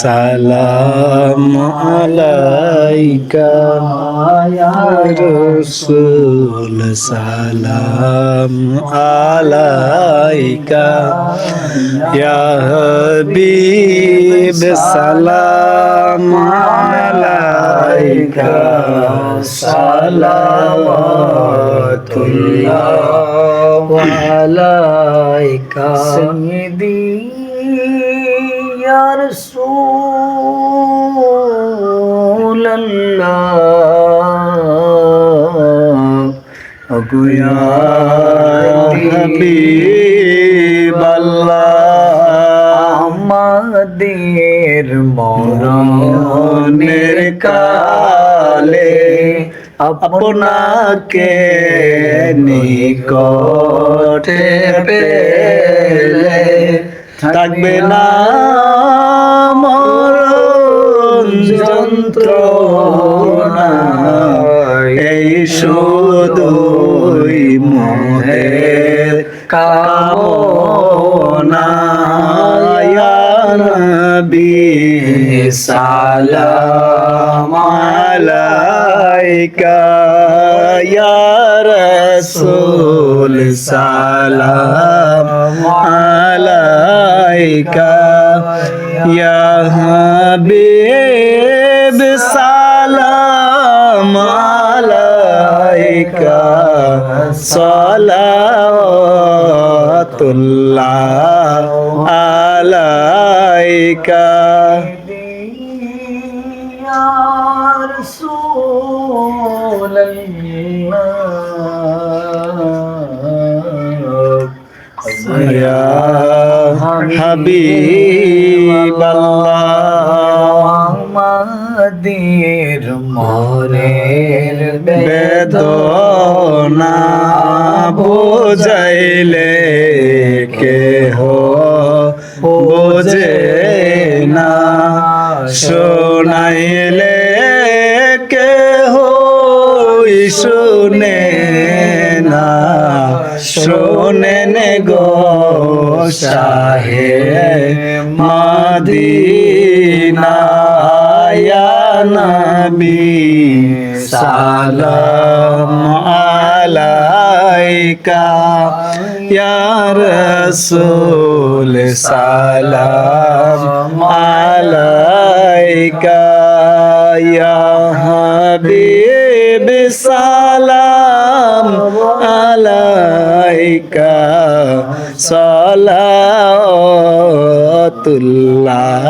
সালাম আলাইকা ইয়া রাসূল সালাম আলাইকা ইয়া হাবিব সালাম আলাইকা। عليك صلوات الله وعليك سيدي يا رسول الله أبو يا حبيب الله আমাদের মরণের কালে আপনাকে নিকটে পেলে থাকবে না মরণ যন্ত্রণা। এই শুধুই মোহের কামনা। সালাম আলাইকা ইয়া রাসূল সালাম আলাইকা ইয়া হাবিব সালাম আলাইকা সালাতুল্লাহ আলাইকা। يا رسول الله ইয়া হাবিবাল্লাহ আমাদের মরের বেদনা বোঝাইলে কেহ বোঝে না শোনাইলে কেহ শুনে না। শোনেন গো শাহে মাদিনা। নবী সালাম আলাইকা রাসূল সালাম আলাইকা হাবিব সালাম আলাইকা সালাতুল্লাহ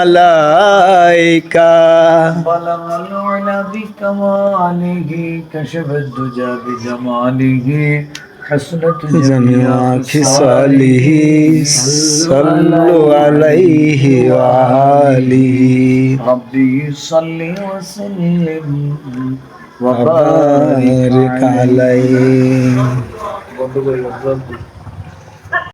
আলাইকা بلغ العلا بكماله كشف الدجى بجماله حسنت جميع خصاله صلوا عليه وآله ربي صل وسلم وبارك عليه وبارك